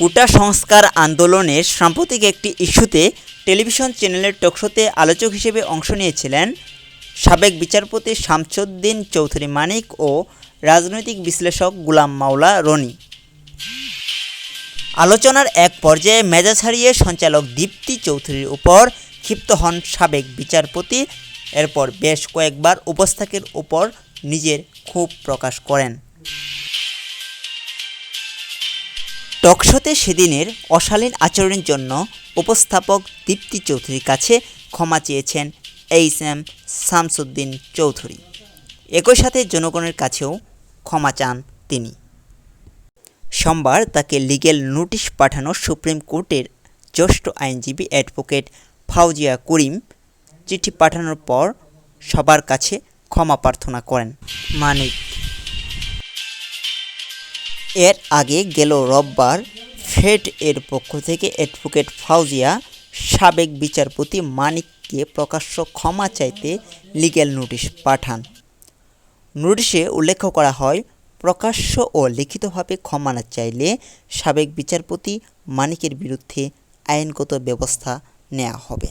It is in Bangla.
কোটা সংস্কার আন্দোলনের সাম্প্রতিক একটি ইস্যুতে টেলিভিশন চ্যানেলের টকশোতে আলোচক হিসেবে অংশ নিয়েছিলেন সাবেক বিচারপতি শামসুদ্দিন চৌধুরী মানিক ও রাজনৈতিক বিশ্লেষক গুলাম মাওলা রনি। আলোচনার এক পর্যায়ে মেজাজ হারিয়ে সঞ্চালক দীপ্তি চৌধুরীর উপর ক্ষিপ্ত হন সাবেক বিচারপতি। এরপর বেশ কয়েকবার উপস্থাকের উপর নিজের ক্ষোভ প্রকাশ করেন। টকশোতে সেদিনের অশালীন আচরণের জন্য উপস্থাপক দীপ্তি চৌধুরীর কাছে ক্ষমা চেয়েছেন এইচ এম শামসুদ্দিন চৌধুরী। একই সাথে জনগণের কাছেও ক্ষমা চান তিনি। সোমবার তাকে লিগেল নোটিশ পাঠানো সুপ্রিম কোর্টের জ্যেষ্ঠ আইনজীবী অ্যাডভোকেট ফাউজিয়া করিম চিঠি পাঠানোর পর সবার কাছে ক্ষমা প্রার্থনা করেন। মানিক এর আগে গেল রোববার ফেড এর পক্ষ থেকে অ্যাডভোকেট ফাউজিয়া, সাবেক বিচারপতি মানিককে প্রকাশ্য ক্ষমা চাইতে লিগ্যাল নোটিশ পাঠান। নোটিশে উল্লেখ করা হয়, প্রকাশ্য ও লিখিতভাবে ক্ষমা না চাইলে সাবেক বিচারপতি মানিকের বিরুদ্ধে আইনগত ব্যবস্থা নেওয়া হবে।